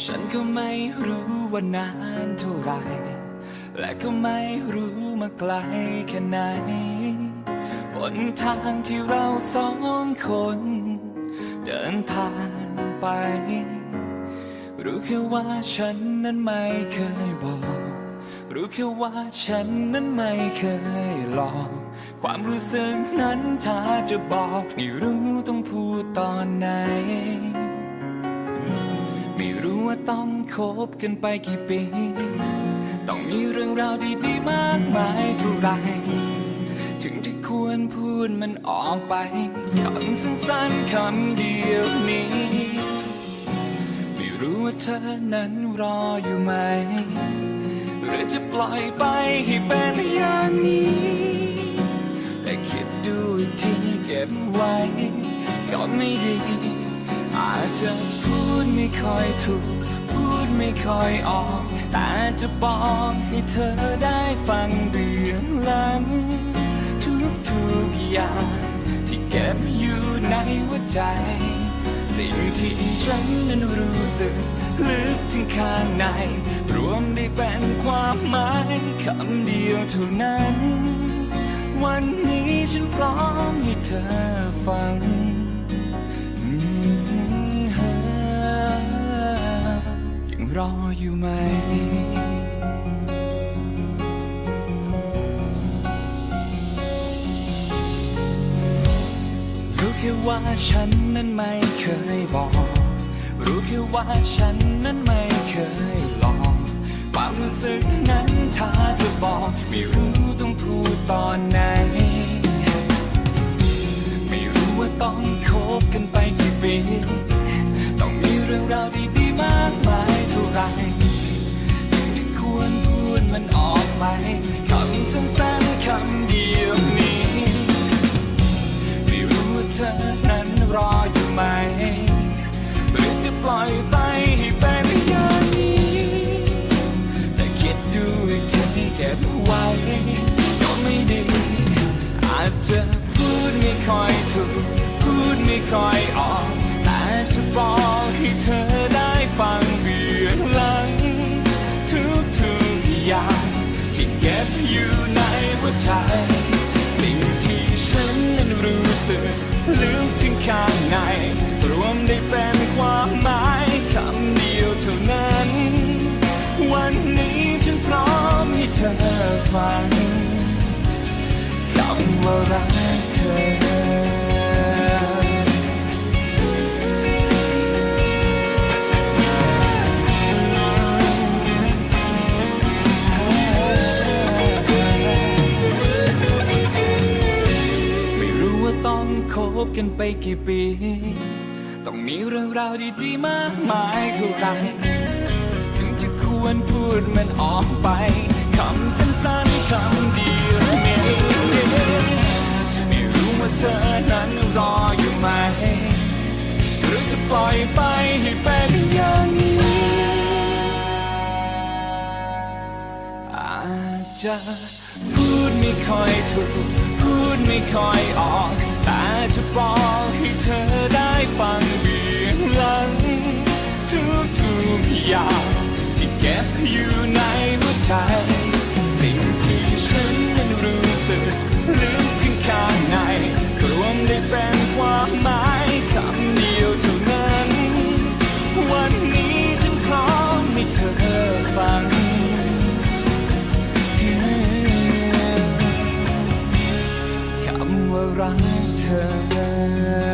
ฉันก็ไม่รู้ว่านานเท่าไร และก็ไม่รู้มาไกลแค่ไหน บนทางที่เราสองคน เดินผ่านไป รู้แค่ว่าฉันนั้นไม่เคยบอก รู้แค่ว่าฉันนั้นไม่เคยหลอก ความรู้สึกนั้นถ้าจะบอกไม่รู้ต้องพูดตอนไหน ว่าต้องคบกันไปกี่ปี ต้องมีเรื่องราวดีๆมากมายเท่าไร ถึงจะควรพูดมันออกไป คำสั้นๆคำเดียวนี้ ไม่รู้ว่าเธอนั้นรออยู่ไหม หรือจะปล่อยไปให้เป็นอย่างนี้ แต่คิดดูอีกทีเก็บไว้ก็ไม่ดีอาจจะพูดไม่ค่อยถูก ไม่ค่อยออก แต่จะบอกให้เธอได้ฟังเบื้องหลัง ทุกๆอย่าง ที่เก็บอยู่ในหัวใจ สิ่งที่ฉันนั้นรู้สึก ลึกถึงข้างใน รวมได้เป็นความหมายคำเดียวเท่านั้น วันนี้ฉันพร้อมให้เธอฟัง ค่ว่าฉันนั้นไม่เคยบอก รู้แค่ว่าฉันนั้นไม่เคยหลอกความรู้สึกนั้นถ้าจะบอก ไม่รู้ต้องพูดตอนไหน ไม่รู้ว่าต้องคบกันไปกี่ปี ต้องมีเรื่องราวดีๆมากมายเท่าไรถึงจะควรพูดมันออกไป ปล่อยไปให้เป็นอย่างนี้ แต่คิดดูอีกทีเก็บไว้ก็ไม่ดี อาจจะพูดไม่ค่อยถูกพูดไม่ค่อยออก แต่จะบอกให้เธอได้ฟังเบื้องหลัง ทุกๆอย่างที่เก็บอยู่ในหัวใจ สิ่งที่ฉันนั้นรู้สึกลึกถึงข้า อฟังคำว่ารักเธอไม่รู้ว่าต้องคบกันไปกี่ปี ต้องมีเรื่องราวดีๆมากมายเท่าไรถึงจะควรพูดมันออกไปำสั้นๆคำเดียวนี้ไม่รู้ว่าเธอนั้นรออยู่ไหม หรือจะปล่อยไปให้เป็นอย่างนี้อาจจะพูดไม่ค่อยถูก พูดไม่ค่อยออก แต่จะบอกให้เธอได้ฟังเบื้องหลัง รักเธอ